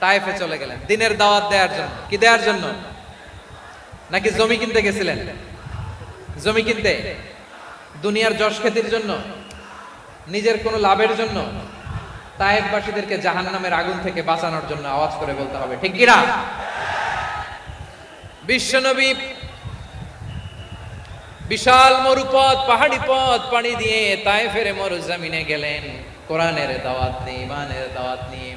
তায়েফে চলে গেলেন। দিনের দাওয়াত দেওয়ার জন্য। কি দেওয়ার জন্য? নাকি জমি কিনতে গেছিলেন? জমি কিনতে? দুনিয়ার যশ খ্যাতির জন্য? নিজের কোনো লাভের জন্য? তায়েফবাসীদেরকে জাহান নামের আগুন থেকে বাঁচানোর জন্য আওয়াজ করে বলতে হবে। ঠিক কিনা? বিশ্বনবী বিশাল মরুপথ, পাহাড়ি পথ পানি দিয়ে তায়েফের মরুজামিনে গেলেন। কোরআনের দাওয়াত নিয়ে ইমানের দাওয়াত নিয়ে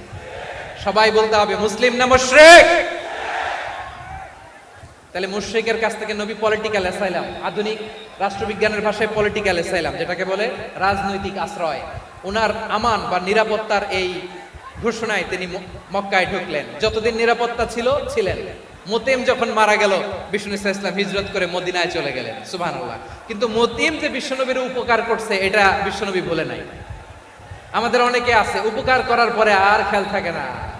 সবাই বলতে হবে, মুসলিম না মুশরিক? তাহলে মুশরিকের কাছ থেকে নবী পলিটিক্যাল অ্যাসাইলাম আধুনিক রাষ্ট্রবিজ্ঞানের ভাষায় পলিটিক্যাল অ্যাসাইলাম যেটাকে বলে রাজনৈতিক আশ্রয়। ওনার আমান বা নিরাপত্তার এই ঘোষণায় তিনি মক্কায় ঢুকলেন। যতদিন নিরাপত্তা ছিল, ছিলেন। মতিম যখন মারা গেল, বিষ্ণু ইসলাম হিজরত করে মদিনায় চলে গেলেন, সুবহানাল্লাহ। কিন্তু মতিম যে বিশ্বনবীর উপকার করছে, এটা বিশ্বনবী বলে নাই। আমাদের অনেকে আছে, উপকার করার পরে আর খেয়াল থাকে না।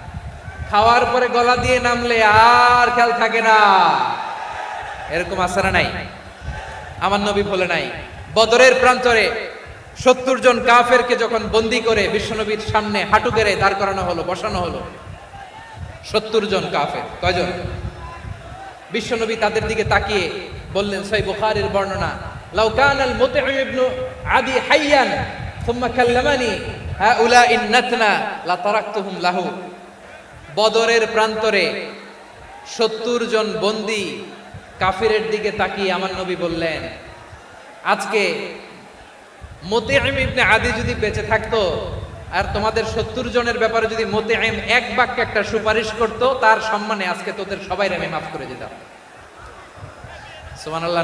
খাওয়ার পরে গলা দিয়ে নামলে আর খেয়াল থাকে না। এরকম আসারা নাই। আমার নবী বলে নাই, বদরের প্রান্তরে সত্তর জন কাফেরকে যখন বন্দি করে বিশ্বনবীর সামনে হাঁটু গেড়ে দাঁড় করানো হলো, বসানো হলো, সত্তর জন কাফের, কয়জন? বিশ্বনবী তাদের দিকে তাকিয়ে বললেন, সই বুখারীর বর্ণনা, লাউ কানাল মুতঈম ইবনু আদি হাইয়ান কাল্লামানি হাউলা ইন্নাতনা লা তারাকতুহুম লাহু। বদরের প্রান্তরে সত্তর জন বন্দি কাফিরের দিকে তাকিয়ে আমার নবী বললেন, আজকে মোতেআম ইবনে আদি যদি বেঁচে থাকতো আর তোমাদের সত্তর জনের ব্যাপারে যদি মোতেআম এক বাক্যে একটা সুপারিশ করতো, তার সম্মানে আজকে তোদের সবাই আমি মাফ করে দিতাম। সুবহানাল্লাহ।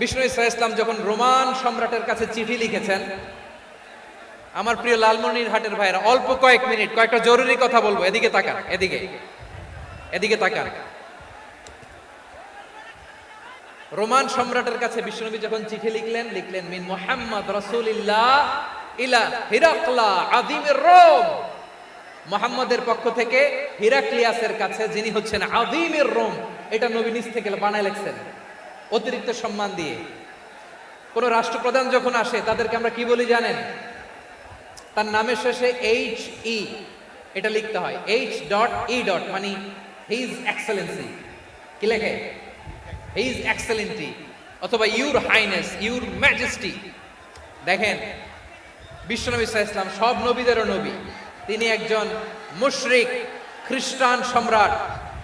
বিষ্ণু ইসা ইসলাম যখন রোমান সম্রাটের কাছে চিঠি লিখেছেন, আমার প্রিয় লালমনির হাটের ভাইরা অল্প কয়েক মিনিট, কয়েকটা জরুরি কথা বলব, এদিকে তাকান, এদিকে এদিকে তাকান। রোমান সম্রাটের কাছে বিশ্বনবী যখন চিঠি লিখলেন লিখলেন, মিন মোহাম্মদ রাসূলিল্লাহ ইলা হিরাকলা আদিমের রোম। মোহাম্মদের পক্ষ থেকে হিরাক্লিয়াসের কাছে যিনি হচ্ছেন আদিমের রোম, এটা নবী থেকে বানায় লিখছেন। অতিরিক্ত সম্মান দিয়ে। কোন রাষ্ট্রপ্রধান যখন আসে, তাদেরকে আমরা কি বলি জানেন? তার নামের শেষে এইচ ই এটা লিখতে হয়। এইচ ডট ই ডট মানে হিজ এক্সেলেন্সি কি লেখে? হিজ এক্সেলেন্টি অথবা ইউর হাইনেস ইউর ম্যাজেস্টি দেখেন, বিশ্বনবী ইসলাম সব নবীদেরও নবী। তিনি একজন মুশরিক, খ্রিস্টান সম্রাট।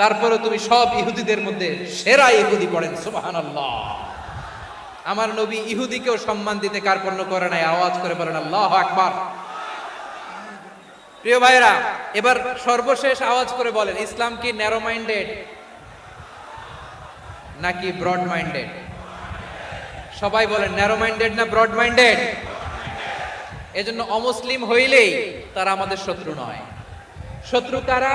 তারপরে তুমি সব ইহুদিদের মধ্যে সেরা ইহুদি পড়েন, সুবহানাল্লাহ। আমার নবী ইহুদিকেও সম্মান দিতে কার্পণ্য করে নাই, আওয়াজ করে বলেন, আল্লাহ আকবার। প্রিয় ভাইরা এবার সর্বশেষ আওয়াজ করে বলেন, ইসলাম কি ন্যারো মাইন্ডেড নাকি ব্রড মাইন্ডেড সবাই বলেন ন্যারো মাইন্ডেড না ব্রড মাইন্ডেড এজন্য অমুসলিম হইলেই তারা আমাদের শত্রু নয়। শত্রু কারা?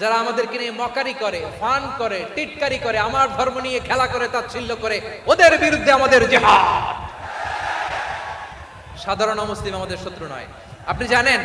যারা আমাদেরকে নিয়ে মকারি করে, ফান করে, টিটকারি করে, আমার ধর্ম নিয়ে খেলা করে, তাচ্ছিল্য করে, ওদের বিরুদ্ধে আমাদের জেহাদ। সাধারণ মুসলিম আমাদের শত্রু নয়। আপনি জানেন